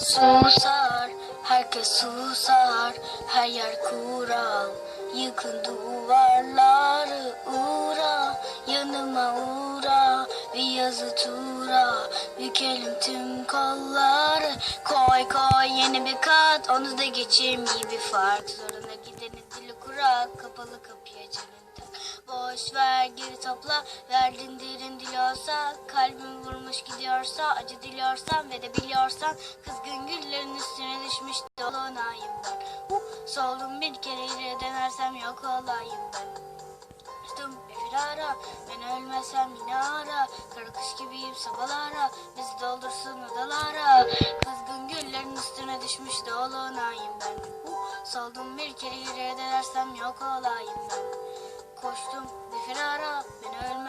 Susar, herkes susar, her yer kural. Yıkın duvarları uğra, yanıma uğra, bir yazı tura. Bükelim tüm kolları, koy koy yeni bir kat, onu da geçeyim iyi bir fark. Zoruna gideni dili kurak, kapalı kapıya tak. Boş ver geri topla, verdin derin dili olsa, vurmuş gidiyorsa, acı diliyorsan ve de biliyorsan, kızgın güllerin üstüne düşmüş dolunayım ben. Soldum bir kere yere dönersem yok olayım ben. Düştüm bir firara, ben ölmesem yine ara, kara kış gibiyim sabahlara, bizi doldursun odalara. Kızgın güllerin üstüne düşmüş dolunayım ben. Soldum bir kere yere dönersem yok olayım ben. Koştum bir firara, ben ölmezsem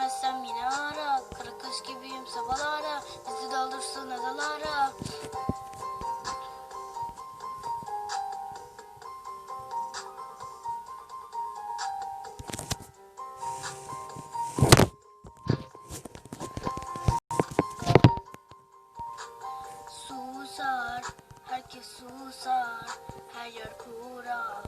herkes susar, her yer kural.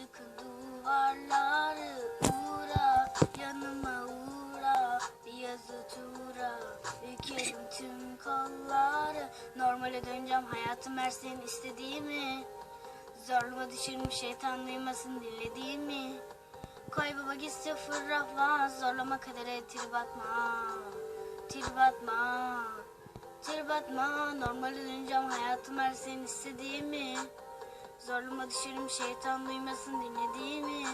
Yıkın duvarları uğra, yanıma uğra, bir yazı tura. Bükerim tüm kolları, normale döneceğim hayatım her senin istediğimi. Zorluma düşürmüş şeytan duymasın dilediğimi. Koy baba gitse fırrahva, zorlama kadere trip atma, trip atma. Trip atma, normale döneceğim hayatım her senin istediğimi. Zorluma düşerim şeytan duymasın dinlediğimi.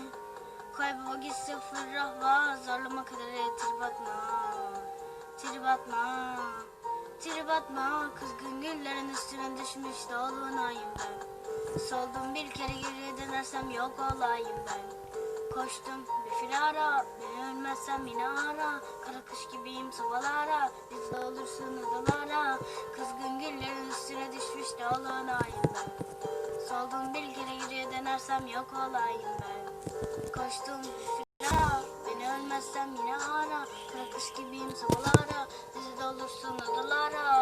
Kaybaba gitse fırrahva, zorlama kadar trip atma. Trip atma, trip atma. Kızgın güllerin üstüne düşmüş dolunayım ben. Soldum bir kere geriye dönersem yok olayım ben. Koştum bir firara, beni ölmezsem yine ara. Kara düşmüş dolunayım ben. Soldum bir kere geriye dönersem yok olayım ben. Koştum firara, beni ölmezsem yine ara. Kara kış gibiyim sabahlara, bizi de olursun odalara.